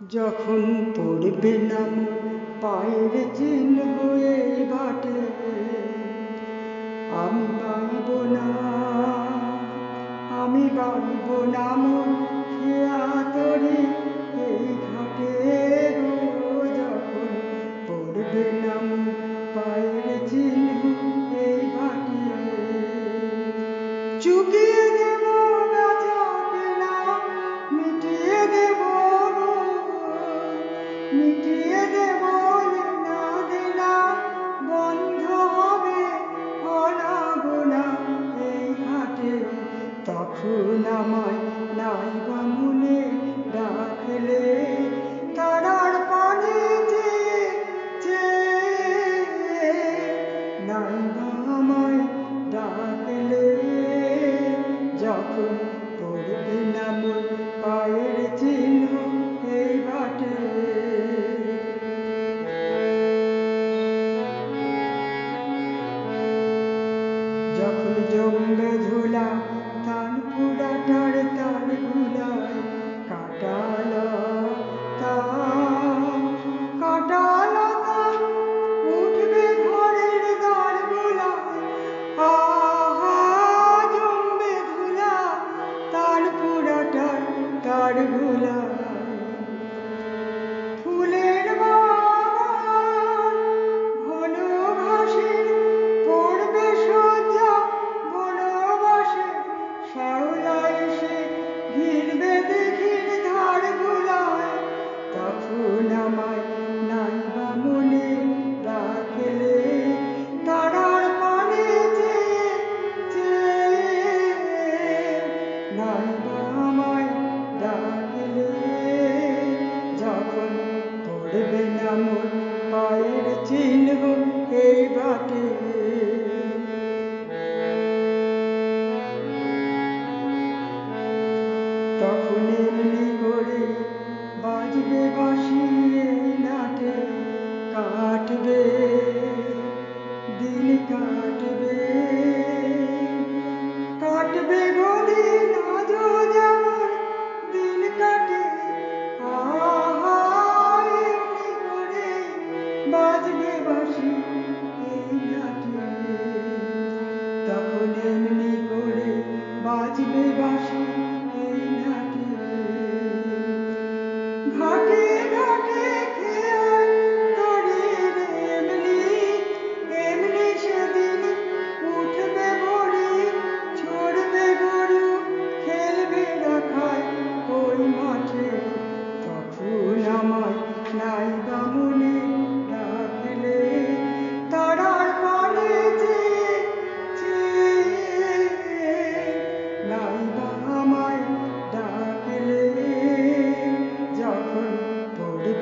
যখন পড়বে নাম পায়ের চিহ্ন হয়ে বাটে। আমি পাবো অঙ্গ ধুলা তান পুরাটার তান ঘুলায় কাটাল কাটাল উঠবে ঘরের দ্বার আহা, জমবে ধুলা তার টার তার ঘুলা night.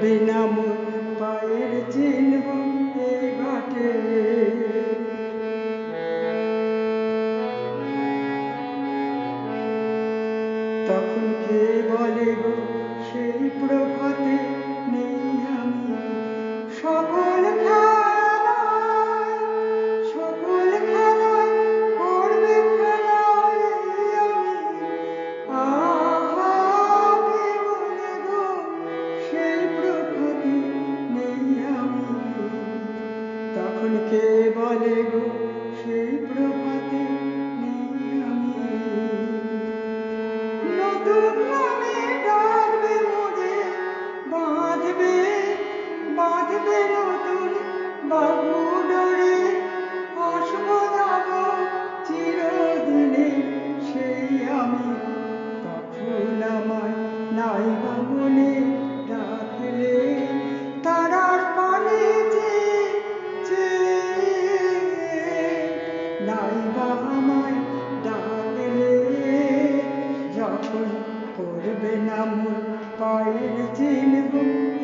বিনাম পায়ের চিহ্ন এই বাটে তখন কে বলে সেই প্রভাত তাই বাবুনি ডাকলে, তারার পানে যে নাই বা ডাকলে, যখন করবে না মোর পায়ের চিনগুম